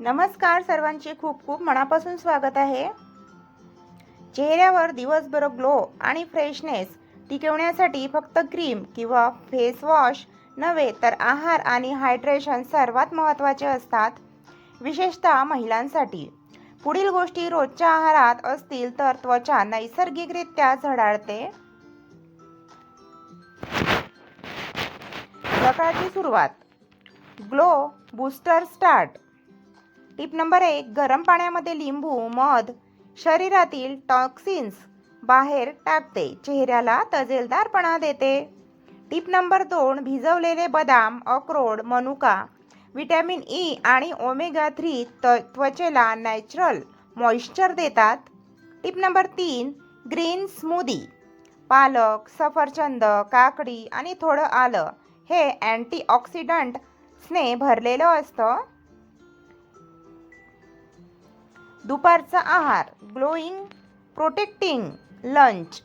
नमस्कार सर्वांचे खूप खूप मनापासून स्वागत आहे. चेहऱ्यावर दिवसभर ग्लो आणि फ्रेशनेस टिकवण्यासाठी फक्त क्रीम किंवा फेस वॉश नव्हे तर आहार आणि हायड्रेशन सर्वात महत्त्वाचे असतात विशेषतः महिलांसाठी. पुढील गोष्टी रोजच्या आहारात असतील तर त्वचा नैसर्गिकरित्या झळाळते सकाळची सुरुवात. Glow booster start. Tip number एक गरम पाण्यामध्ये लिंबू मध शरीरातील टॉक्सिन्स बाहेर टाकते चेहऱ्याला तजेलदारपणा देते. टिप नंबर दोन भिजवलेले बदाम अक्रोड मनुका विटॅमिन ई आणि ओमेगा थ्री त त्वचेला नॅचरल मॉइश्चर देतात. टिप नंबर तीन ग्रीन स्मूदी पालक सफरचंद काकडी आणि थोडं आलं हे अँटीऑक्सिडंट्सने भरलेलं असतं. दुपारचा आहार glowing protecting lunch.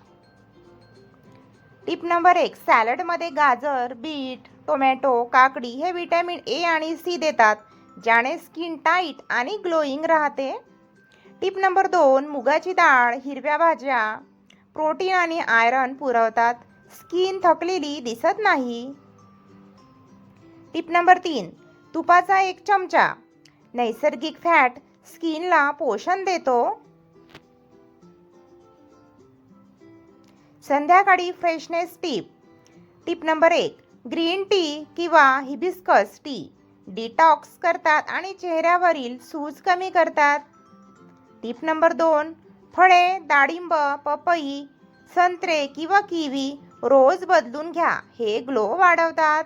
Tip number एक सॅलडमध्ये गाजर बीट टोमॅटो काकडी हे विटॅमिन ए आणि सी देतात ज्याने स्किन टाईट आणि ग्लोईंग राहते. टिप नंबर दोन मुगाची डाळ हिरव्या भाज्या प्रोटीन आणि आयरन पुरवतात. स्किन थकलेली दिसत नाही. टिप नंबर तीन तुपाचा एक चमचा नैसर्गिक फॅट स्किनला पोषण देतो. संध्याकाळी फ्रेशनेस टीप. टिप नंबर एक ग्रीन टी किंवा हिबिस्कस टी. डिटॉक्स करतात आणि चेहऱ्यावरील सूज कमी करतात. टिप नंबर दोन फळे डाळिंब पपई संत्रे किंवा किवी रोज बदलून घ्या हे ग्लो वाढवतात.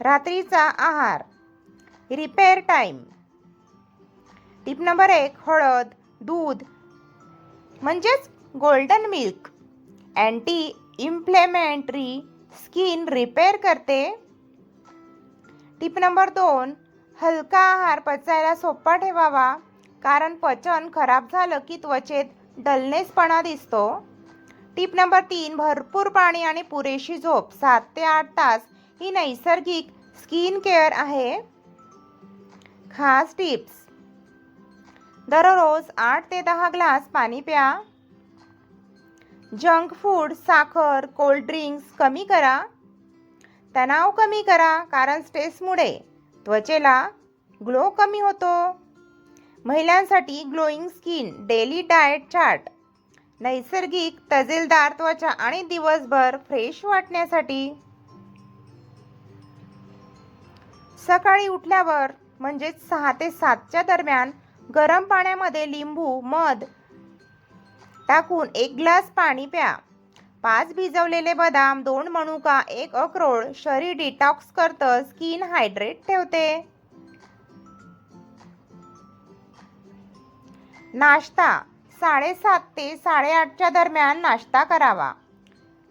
रात्रीचा आहार. रिपेअर टाईम टिप नंबर एक हळद दूध म्हणजेच golden milk anti inflammatory skin repair करते. टिप नंबर दोन हलका आहार पचायला सोपा ठेवावा कारण पचन खराब झालं की त्वचेत डलनेसपणा दिसतो. टिप नंबर तीन भरपूर पाणी आणि पुरेशी झोप सात ते आठ तास ही नैसर्गिक स्किन केअर आहे. खास टिप्स. दररोज आठ ते दहा ग्लास पाणी प्या. जंक फूड साखर कोल्ड ड्रिंक्स कमी करा. तणाव कमी करा कारण स्ट्रेसमुळे त्वचेला ग्लो कमी होतो. महिलांसाठी glowing skin daily diet chart नैसर्गिक तजेलदार त्वचा आणि दिवसभर फ्रेश वाटण्यासाठी. सकाळी उठल्यावर म्हणजेच सहा ते सातच्या दरम्यान गरम पाण्यामध्ये लिंबू मध टाकून एक ग्लास पाणी प्या. पाच भिजवलेले बदाम दोन मनुका एक अक्रोड शरीर डिटॉक्स करतं स्किन हायड्रेट ठेवते. नाश्ता साडेसात ते साडेआठच्या दरम्यान नाश्ता करावा.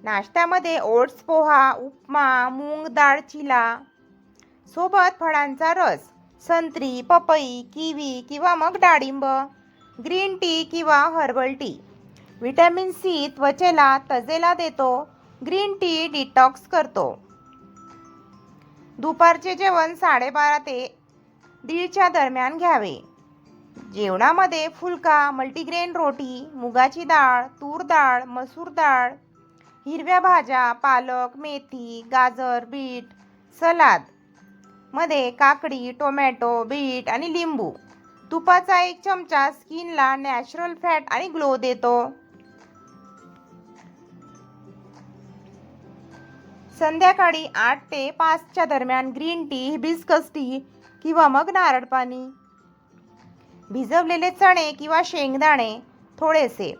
नाश्त्यामध्ये ओट्स पोहा उपमा मूग डाळ चिला. सोबत फळांचा रस. संत्री पपई किवी किंवा मग डाळिंब ग्रीन टी किंवा हर्बल टी. व्हिटॅमिन सी त्वचेला तजेला देतो. ग्रीन टी डिटॉक्स करतो. दुपारचे जेवण साडेबारा ते दीडच्या दरम्यान घ्यावे. जेवणामध्ये फुलका मल्टीग्रेन रोटी मुगाची डाळ तूर डाळ मसूर डाळ हिरव्या भाज्या पालक मेथी गाजर बीट सलाद. मध्ये काकडी टोमॅटो बीट आणि लिंबू. तुपाचा एक चमचा स्किनला नॅचरल फॅट आणि ग्लो देतो. संध्याकाळी आठ ते पाचच्या दरम्यान ग्रीन टी हिबिस्कस टी किंवा मग नारळ पाणी. भिजवलेले चणे किंवा शेंगदाणे थोडेसे.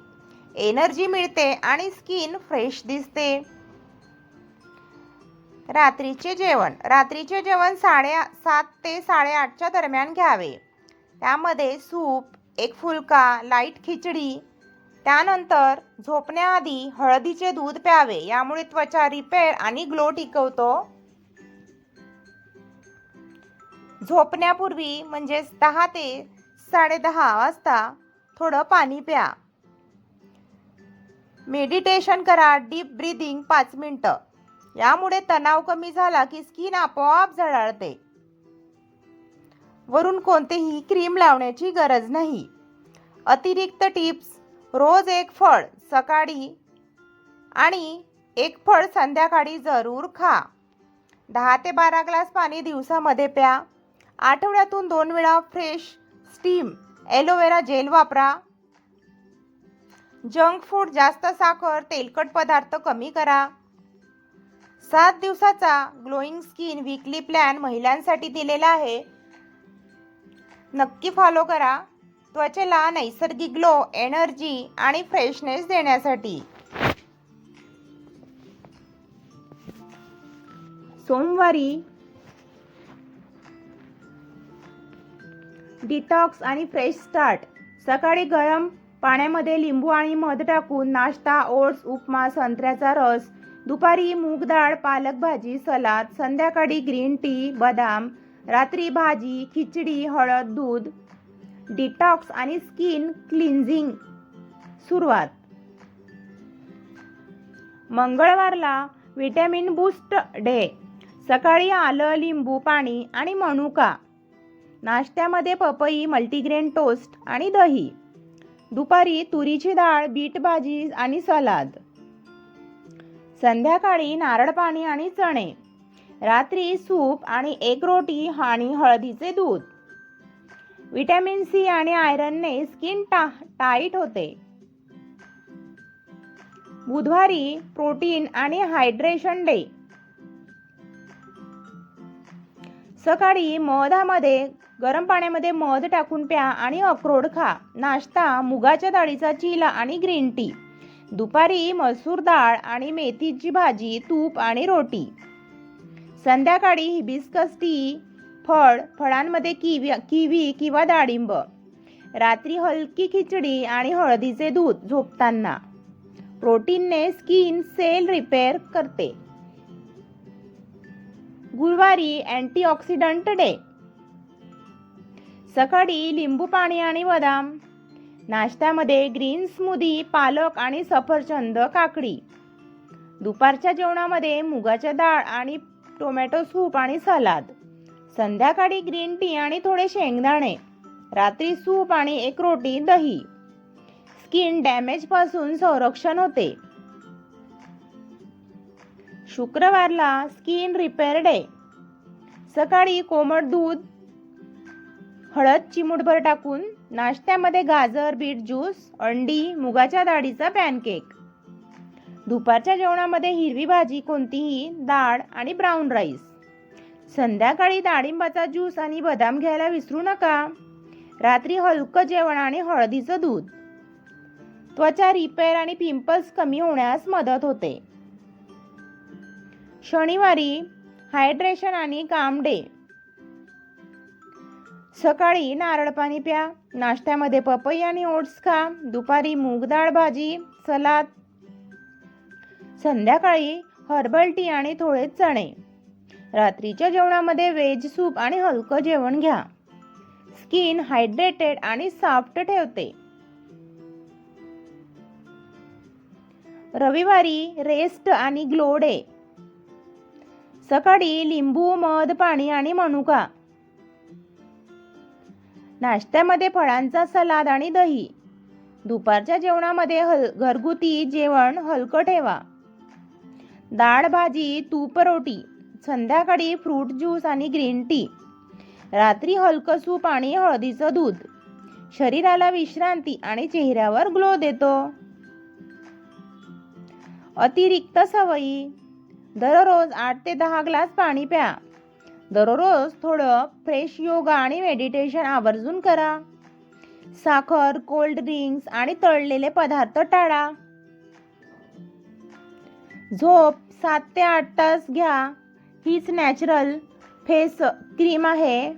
एनर्जी मिळते आणि स्किन फ्रेश दिसते. रात्रीचे जेवण. रात्रीचे जेवण साडे सात ते साडेआठच्या दरम्यान घ्यावे. त्यामध्ये सूप एक फुलका लाइट खिचडी त्यानंतर झोपण्याआधी हळदीचे दूध प्यावे. यामुळे त्वचा रिपेअर आणि ग्लो टिकवतो. झोपण्यापूर्वी म्हणजेच दहा ते साडेदहा वाजता थोडं पाणी प्या. मेडिटेशन करा. डीप ब्रीदिंग पाच मिनटं. यामुळे तणाव कमी झाला की स्किन आपोआप झळाळते. वरून कोणतेही क्रीम लावण्याची गरज नाही. अतिरिक्त टिप्स रोज एक फळ सकाळी आणि एक फळ संध्याकाळी जरूर खा. दहा ते बारा ग्लास पाणी दिवसामध्ये प्या. आठवड्यातून दोन वेळा fresh steam aloe vera gel वापरा. जंक फूड जास्त साखर तेलकट पदार्थ कमी करा. सात दिवसाचा ग्लोईंग स्किन वीकली प्लॅन महिलांसाठी दिलेला आहे. नक्की फॉलो करा त्वचेला नैसर्गिक ग्लो एनर्जी आणि फ्रेशनेस देण्यासाठी. सोमवारी डिटॉक्स आणि फ्रेश स्टार्ट. सकाळी गरम पाण्यामध्ये लिंबू आणि मध टाकून नाश्ता ओट्स उपमा संत्र्याचा रस दुपारी मूग डाळ पालक भाजी सलाद संध्याकाळी ग्रीन टी बदाम रात्री भाजी खिचडी हळद दूध डिटॉक्स आणि स्किन क्लिन्झिंग. सुरुवात. मंगळवारला व्हिटॅमिन बूस्ट डे. सकाळी आलं लिंबू पाणी आणि मनुका. नाश्त्यामध्ये पपई मल्टीग्रेन टोस्ट आणि दही. दुपारी तुरीची डाळ बीट भाजी आणि सलाद. संध्याकाळी नारळ पाणी आणि चणे. रात्री सूप आणि एक रोटी आणि हळदीचे दूध. विटॅमिन सी आणि आयरनने स्किन टा टाईट होते. बुधवारी प्रोटीन आणि हायड्रेशन डे. सकाळी मधामध्ये गरम पाण्यामध्ये मध टाकून प्या आणि अक्रोड खा. नाश्ता मुगाच्या डाळीचा चिला आणि ग्रीन टी. दुपारी मसूर डाळ आणि मेथीची भाजी तूप आणि रोटी. संध्याकाळी हिबिस्कस टी फळ फळांमध्ये किवी किवी किंवा डाळिंब. रात्री हलकी खिचडी आणि हळदीचे दूध झोपताना. प्रोटीनने स्किन सेल रिपेअर करते. गुरुवारी अँटीऑक्सिडंट डे. सकाळी लिंबू पाणी आणि बदाम. नाश्त्यामध्ये ग्रीन स्मूदी पालक आणि सफरचंद काकडी. दुपारच्या जेवणामध्ये मुगाच्या डाळ आणि टोमॅटो सूप आणि सलाद. संध्याकाळी ग्रीन टी आणि थोडे शेंगदाणे. रात्री सूप आणि एक रोटी दही. स्किन डॅमेजपासून संरक्षण होते. शुक्रवारला स्किन रिपेअर डे. सकाळी कोमट दूध हळद चिमूटभर टाकून नाश्त्यामध्ये गाजर बीट ज्यूस अंडी मुगाच्या डाळीचा पॅनकेक. दुपारच्या जेवणामध्ये हिरवी भाजी कोणतीही डाळ आणि ब्राऊन राईस. संध्याकाळी डाळिंबाचा ज्यूस आणि बदाम घ्यायला विसरू नका. रात्री हलकं जेवण आणि हळदीचं दूध. त्वचा रिपेअर आणि पिंपल्स कमी होण्यास मदत होते. शनिवारी हायड्रेशन आणि काम डे. सकाळी नारळ पाणी प्या नाश्त्यामध्ये पपई आणि ओट्स खा दुपारी मूग डाळ भाजी सलाद. संध्याकाळी हर्बल टी आणि थोडे चणे. रात्रीच्या जेवणामध्ये वेज सूप आणि हलकं जेवण घ्या. स्किन हायड्रेटेड आणि सॉफ्ट ठेवते. रविवारी रेस्ट आणि ग्लोडे सकाळी लिंबू मध पाणी आणि मनुका. नाश्त्यामध्ये फळांचा सलाद आणि दही. दुपारच्या जेवणामध्ये हल घरगुती जेवण हलकं ठेवा. डाळ भाजी तूप रोटी संध्याकाळी फ्रूट ज्यूस आणि ग्रीन टी. रात्री हलकं सूप आणि हळदीचं दूध. शरीराला विश्रांती आणि चेहऱ्यावर ग्लो देतो. अतिरिक्त सवयी. दररोज आठ ते दहा ग्लास पाणी प्या. दररोज थोडं फ्रेश योगा आणि मेडिटेशन आवर्जून करा. साखर कोल्ड ड्रिंक्स आणि तळलेले पदार्थ टाळा. झोप सात ते आठ तास घ्या. हीच नॅचरल फेस क्रीम आहे.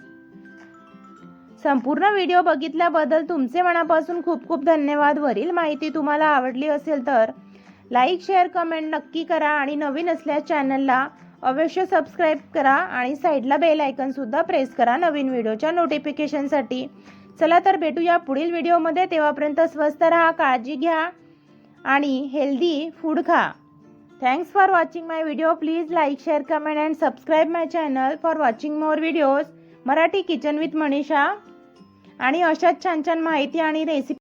संपूर्ण व्हिडिओ बघितल्याबद्दल तुमचे मनापासून खूप खूप धन्यवाद. वरील माहिती तुम्हाला आवडली असेल तर लाईक शेअर कमेंट नक्की करा आणि नवीन असल्यास चॅनलला अवश्य सबस्क्राईब करा आणि साईडला बेल आयकनसुद्धा प्रेस करा नवीन व्हिडिओच्या नोटिफिकेशनसाठी चला तर भेटूया पुढील व्हिडिओमध्ये तेव्हापर्यंत स्वस्त राहा काळजी घ्या आणि हेल्दी फूड खा. Thanks for watching my video please like share comment and subscribe my channel for watching more videos Marathi kitchen with Manisha. आणि अशाच छान छान माहिती आणि रेसिपी